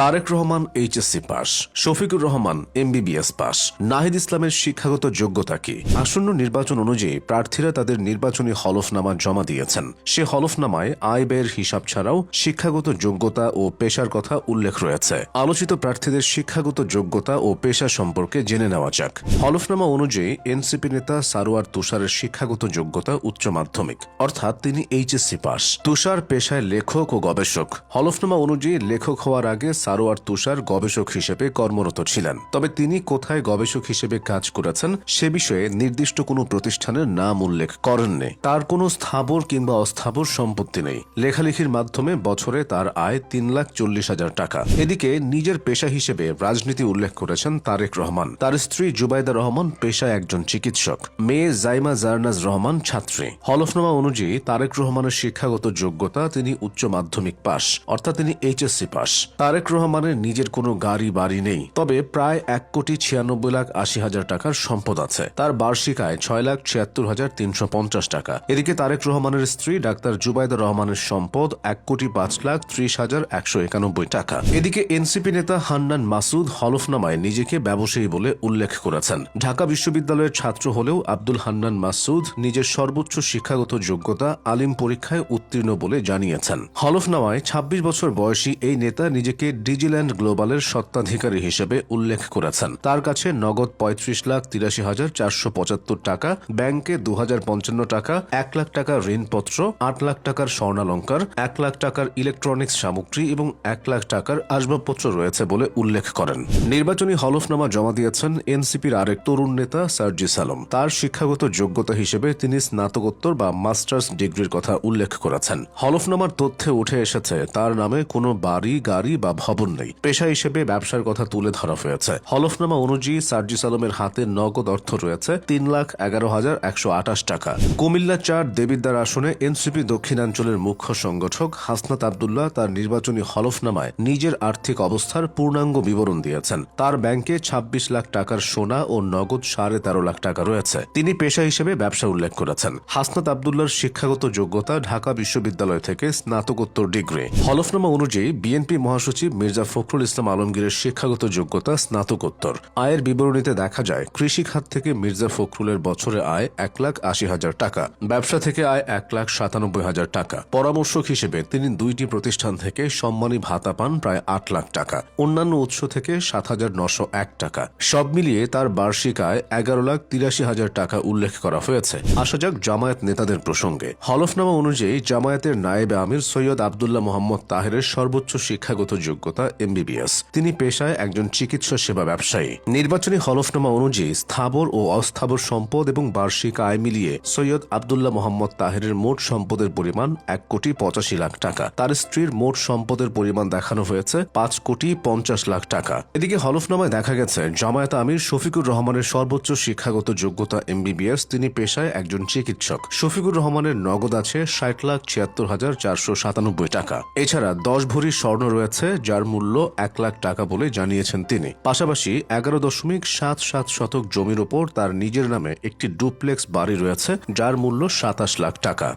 Tarek Rahman HSC pass, Shafiqur Rahman MBBS pass. Nahid ইসলামের শিক্ষাগত যোগ্যতা কি? আসন্ন নির্বাচন অনুযায়ী প্রার্থীরা তাদের নির্বাচনী হলফনামা জমা দিয়েছেন। সে হলফনামায় আয় ব্যয়ের হিসাব ছাড়াও শিক্ষাগত যোগ্যতা ও পেশার কথা উল্লেখ রয়েছে। আলোচিত প্রার্থীদের শিক্ষাগত যোগ্যতা ও পেশা সম্পর্কে জেনে নেওয়া যাক। হলফনামা অনুযায়ী এনসিপি নেতা সারোয়ার তুষারের শিক্ষাগত যোগ্যতা উচ্চ মাধ্যমিক, অর্থাৎ তিনি এইচএসসি পাস। তুষার পেশায় লেখক ও গবেষক। হলফনামা অনুযায়ী লেখক হওয়ার আগে সারোয়ার তুষার গবেষক হিসেবে কর্মরত ছিলেন। তবে তিনি কোথায় গবেষক হিসেবে কাজ করেছেন সে বিষয়ে নির্দিষ্ট কোনো প্রতিষ্ঠানের নাম উল্লেখ করেননি। তার কোনো স্থাবর কিংবা অস্থাবর সম্পত্তি নেই। লেখালেখির মাধ্যমে বছরে তার আয় তিন লাখ চল্লিশ হাজার টাকা। এদিকে নিজের পেশা হিসেবে রাজনীতি উল্লেখ করেছেন তারেক রহমান। তার স্ত্রী জুবাইদা রহমান পেশায় একজন চিকিৎসক। মেয়ে জাইমা জারনাজ রহমান ছাত্রী। হলফনামা অনুযায়ী তারেক রহমানের শিক্ষাগত যোগ্যতা তিনি উচ্চ মাধ্যমিক পাশ অর্থাৎ তিনি এইচএসসি পাস। তারেক রহমানের নিজের কোনো গাড়ি, বাড়ি নেই। তবে প্রায় এক কোটি ছিয়ানব্বই লাখ আশি হাজার টাকার সম্পদ আছে। তার বার্ষিক আয় ছয় লাখ ছিয়াত্তর হাজার তিনশো পঞ্চাশ টাকা। এদিকে তারেক রহমানের স্ত্রী ডাক্তার জুবাইদা রহমানের সম্পদ এক কোটি পাঁচ লাখ ত্রিশ হাজার একশো একানব্বই টাকা। এদিকে এনসিপি নেতা হান্নান মাসুদ হলফনামায় নিজেকে ব্যবসায়ী বলে উল্লেখ করেছেন। ঢাকা বিশ্ববিদ্যালয়ের ছাত্র হলেও আব্দুল হান্নান মাসুদ নিজের সর্বোচ্চ শিক্ষাগত যোগ্যতা আলিম পরীক্ষায় উত্তীর্ণ বলে জানিয়েছেন। হলফনামায় ২৬ বছর বয়সী এই নেতা নিজেকে ডিজিল্যান্ড গ্লোবালের সত্ত্বাধিকারী হিসেবে উল্লেখ করেছেন। তার কাছে নগদ পঁয়ত্রিশ লাখ তিরাশি হাজার চারশো পঁচাত্তর টাকা, ব্যাংকে দু হাজার পঞ্চান্ন টাকা, এক লাখ টাকার ঋণপত্র, আট লাখ টাকার স্বর্ণালঙ্কার, এক লাখ টাকার ইলেকট্রনিক্স সামগ্রী এবং এক লাখ টাকার আসবাবপত্র রয়েছে বলে উল্লেখ করেন। নির্বাচনী হলফনামা জমা দিয়েছেন এনসিপির আরেক তরুণ নেতা সার্জি সালম। তার শিক্ষাগত যোগ্যতা হিসেবে তিনি স্নাতকোত্তর বা মাস্টার্স ডিগ্রির কথা উল্লেখ করেছেন। হলফনামার তথ্যে উঠে এসেছে, তার নামে কোনো বাড়ি, গাড়ি বা ভবন নেই। পেশা হিসেবে ব্যবসার কথা তুলে ধরা হয়েছে। হলফনামা অনুযায়ী সার্জি সালমের হাতে নগদ অর্থ রয়েছে তিন লাখ এগারো হাজার একশো আঠাশ টাকা। কুমিল্লা চার দেবিদ্বার আসনে এনসিপি দক্ষিণাঞ্চলের মুখ্য সংগঠক হাসনাত আবদুল্লাহ তার নির্বাচনী হলফনামায় নিজের আর্থিক অবস্থার পূর্ণাঙ্গ বিবরণ দিয়েছেন। তার ব্যাংকে ২৬ লাখ টাকার সোনা ও নগদ সাড়ে তেরো লাখ টাকা রয়েছে। তিনি পেশা হিসেবে ব্যবসা উল্লেখ করেছেন। হাসনাত আবদুল্লার শিক্ষাগত যোগ্যতা ঢাকা বিশ্ববিদ্যালয় থেকে স্নাতকোত্তর ডিগ্রি। হলফনামা অনুযায়ী বিএনপি মহাসচিব মির্জা ফখরুল ইসলাম আলমগীরের শিক্ষাগত যোগ্যতা স্নাতকোত্তর। আয়ের বিবরণীতে দেখা যায় কৃষি খাত থেকে মির্জা ফখরুলের বছরে আয় এক লাখ আশি হাজার টাকা, ব্যবসা থেকে আয় এক লাখ সাতানব্বই হাজার টাকা। পরামর্শক হিসেবে তিনি দুইটি প্রতিষ্ঠান থেকে সম্মানী ভাতা পান প্রায় আট লাখ টাকা, অন্যান্য উৎস থেকে সাত হাজার নশো এক টাকা। সব মিলিয়ে তার বার্ষিক আয় এগারো লাখ তিরাশি হাজার টাকা উল্লেখ করা হয়েছে। আসা যাক জামায়াত নেতাদের প্রসঙ্গে। হলফনামা অনুযায়ী জামায়াতের নায়েবে আমির সৈয়দ আবদুল্লাহ মোহাম্মদ তাহেরের সর্বোচ্চ শিক্ষাগত যোগ্যতা এমবিবিএস। তিনি পেশায় একজন চিকিৎসা সেবা ব্যবসায়ী। নির্বাচনী হলফনামা অনুযায়ী স্থাবর ও অস্থাবর সম্পদ এবং বার্ষিক আয় মিলিয়ে সৈয়দ আবদুল্লাহ মোহাম্মদ তাহেরের মোট সম্পদের পরিমাণ এক কোটি পঁচাশি লাখ টাকা। তার স্ত্রীর মোট সম্পদের পরিমাণ দেখানো হয়েছে পাঁচ কোটি পঞ্চাশ লাখ টাকা। এদিকে হলফনামায় দেখা গেছে, জামায়াত আমির শফিকুর রহমানের সর্বোচ্চ শিক্ষাগত যোগ্যতা, এমবিবিএস। তিনি পেশায় একজন চিকিৎসক। শফিকুর রহমানের নগদ আছে ষাট লাখ ছিয়াত্তর হাজার চারশো সাতানব্বই টাকা। এছাড়া দশ ভরি স্বর্ণ রয়েছে যার মূল্য এক লাখ টাকা বলে জানিয়েছেন তিনি। পাশাপাশি এগারো দশমিক সাত সাত শতক জমির ওপর তার নিজের নামে একটি ডুপ্লেক্স বাড়ি রয়েছে, যার মূল্য সাতাশ লাখ টাকা।